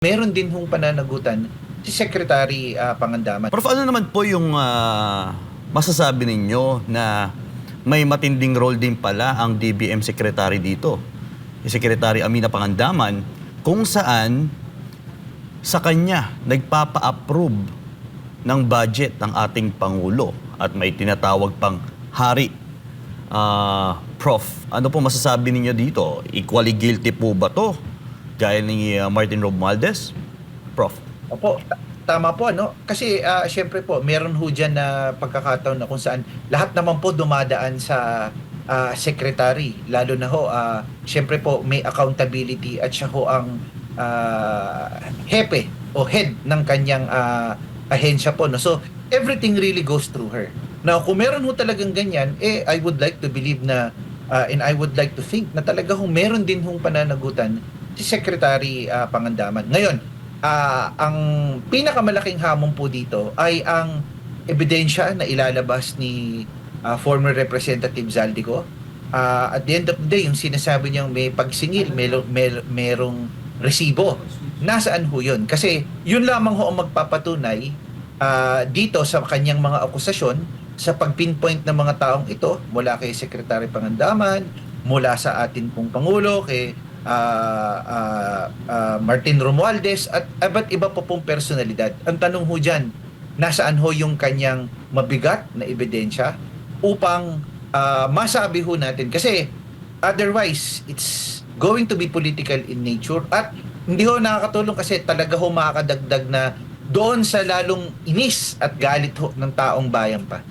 meron din hong pananagutan si Secretary ah, Pangandaman. Prof, ano naman po yung ah, masasabi ninyo na may matinding role din pala ang DBM Secretary dito? Si Secretary Amina Pangandaman, kung saan sa kanya nagpapa-approve ng budget ng ating Pangulo at may tinatawag pang hari. Ah, Prof, ano po masasabi ninyo dito? Equally guilty po ba to? Gaya ni ah, Martin Romualdez? Prof. Opo, ta- tama po ano. Kasi ah, syempre po, meron ho dyan na pagkakataon na kung saan lahat naman po dumadaan sa ah, secretary. Lalo na ho, ah, syempre po may accountability at siya ho ang ah, hepe o head ng kanyang ah, ahensya po. No? So, everything really goes through her. Now, kung meron ho talagang ganyan, eh, I would like to believe na ah, and I would like to think na talaga hong meron din hong pananagutan si Secretary ah, Pangandaman. Ngayon, ah, ang pinakamalaking hamon po dito ay ang ebidensya na ilalabas ni ah, former Representative Zaldico. Ah, at the end of the day, yung sinasabi niyang may pagsingil, may, may, merong resibo. Nasaan ho yun? Kasi yun lamang ho ang magpapatunay ah, dito sa kanyang mga akusasyon sa pag-pinpoint ng mga taong ito mula kay Secretary Pangandaman, mula sa atin pong Pangulo, kay ah, ah, ah, Martin Romualdez at iba't iba po pong personalidad. Ang tanong ho dyan, nasaan ho yung kanyang mabigat na ebidensya upang ah, masabi ho natin kasi otherwise it's going to be political in nature at hindi ho nakakatulong kasi talaga ho makakadagdag na doon sa lalong inis at galit ho ng taong bayan pa.